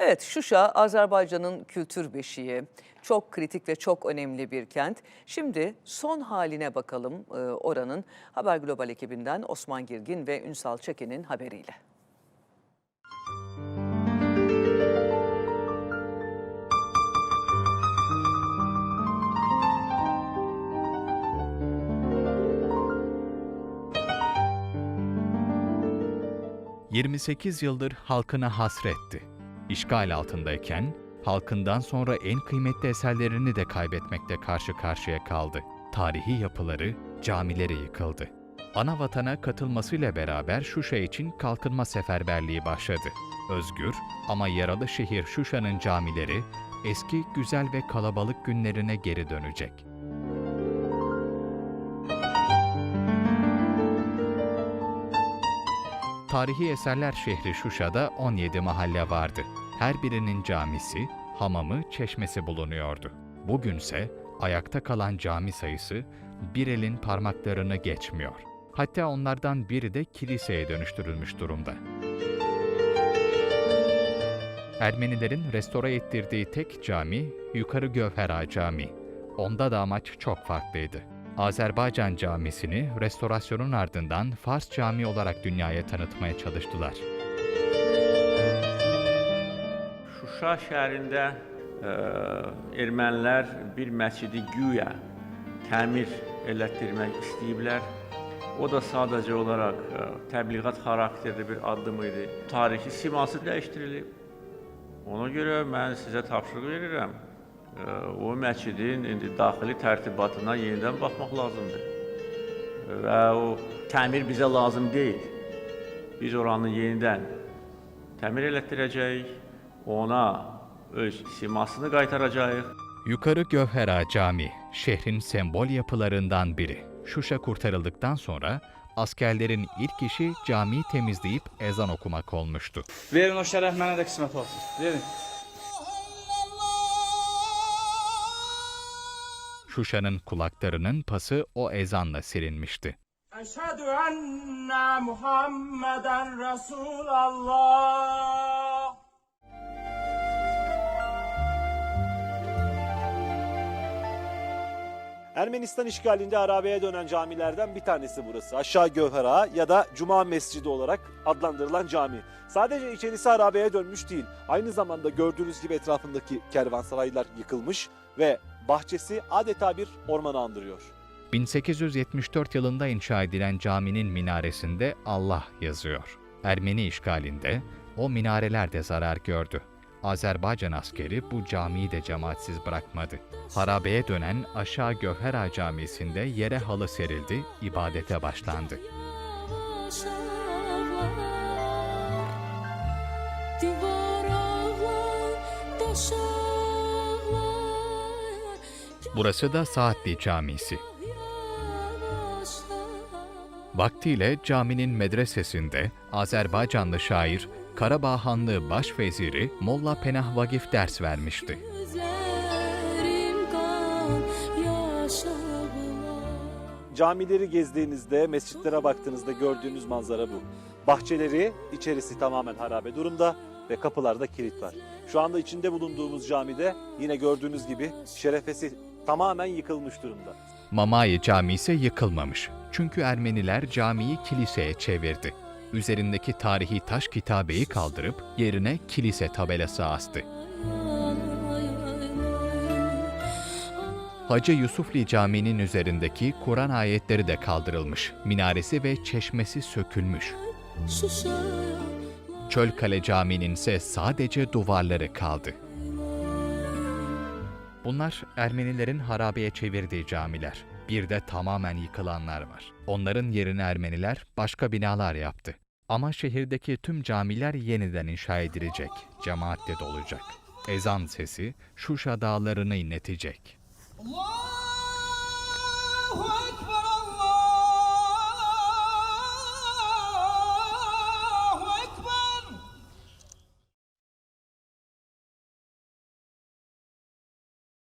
Evet, Şuşa Azerbaycan'ın kültür beşiği. Çok kritik ve çok önemli bir kent. Şimdi son haline bakalım e, oranın. Haber Global ekibinden Osman Girgin ve Ünsal Çekin'in haberiyle. – 28 yıldır halkına hasretti. İşgal altındayken halkından sonra en kıymetli eserlerini de kaybetmekte karşı karşıya kaldı. Tarihi yapıları, camileri yıkıldı. Ana vatana katılmasıyla beraber Şuşa için kalkınma seferberliği başladı. Özgür ama yaralı şehir Şuşa'nın camileri eski güzel ve kalabalık günlerine geri dönecek. Tarihi eserler şehri Şuşa'da 17 mahalle vardı. Her birinin camisi, hamamı, çeşmesi bulunuyordu. Bugünse ayakta kalan cami sayısı bir elin parmaklarını geçmiyor. Hatta onlardan biri de kiliseye dönüştürülmüş durumda. Ermenilerin restore ettirdiği tek cami Yukarı Gövhera Camii. Onda da amaç çok farklıydı. Azerbaycan Camisi'ni restorasyonun ardından Fars Camii olarak dünyaya tanıtmaya çalıştılar. Şuşa şəhərində ə, ermənilər bir məscidi güya təmir elətdirmək istəyiblər. O da sadəcə olaraq ə, təbliğat xarakterli bir addım idi. Tarixi siması dəyişdirilib. Ona görə mən sizə tapşırıq verirəm. Ə, O məscidin indi daxili tərtibatına yenidən baxmaq lazımdır. Və o təmir bizə lazım deyil. Biz oranı yenidən təmir elətdirəcəyik, ona öz simasını qaytaracağıq. Yukarı Gövhera Camii, şehrin sembol yapılarından biri. Şuşa kurtarıldıktan sonra askerlerin ilk işi camiyi temizleyip ezan okumak olmuştu. Verin o şərəf mənə də qismət olsun. Verin. Şuşa'nın kulaklarının pası o ezanla silinmişti. Eşhedü enne Muhammeden Resulallah. Ermenistan işgalinde Arabi'ye dönen camilerden bir tanesi burası. Aşağı Gövher ya da Cuma Mescidi olarak adlandırılan cami. Sadece içerisi Arabi'ye dönmüş değil. Aynı zamanda gördüğünüz gibi etrafındaki kervansaraylar yıkılmış ve bahçesi adeta bir ormanı andırıyor. 1874 yılında inşa edilen caminin minaresinde Allah yazıyor. Ermeni işgalinde o minareler de zarar gördü. Azerbaycan askeri bu camiyi de cemaatsiz bırakmadı. Harabeye dönen Aşağı Gövhera Camisi'nde yere halı serildi, ibadete başlandı. Divar ağlar, daş ağlar Burası da Saatli Camisi. Vaktiyle caminin medresesinde Azerbaycanlı şair Karabağ Hanlığı Başveziri Molla Penah Vagif ders vermişti. Camileri gezdiğinizde, mescitlere baktığınızda gördüğünüz manzara bu. Bahçeleri, içerisi tamamen harabe durumda ve kapılarda kilit var. Şu anda içinde bulunduğumuz camide yine gördüğünüz gibi şerefesi tamamen yıkılmış durumda. Mamayi Camii yıkılmamış. Çünkü Ermeniler camiyi kiliseye çevirdi. Üzerindeki tarihi taş kitabeyi kaldırıp yerine kilise tabelası astı. Hacı Yusufli Camii'nin üzerindeki Kur'an ayetleri de kaldırılmış. Minaresi ve çeşmesi sökülmüş. Çölkale Camii'nin ise sadece duvarları kaldı. Bunlar Ermenilerin harabeye çevirdiği camiler. Bir de tamamen yıkılanlar var. Onların yerine Ermeniler başka binalar yaptı. Ama şehirdeki tüm camiler yeniden inşa edilecek, cemaatle dolacak. Ezan sesi Şuşa dağlarını inletecek. Allah!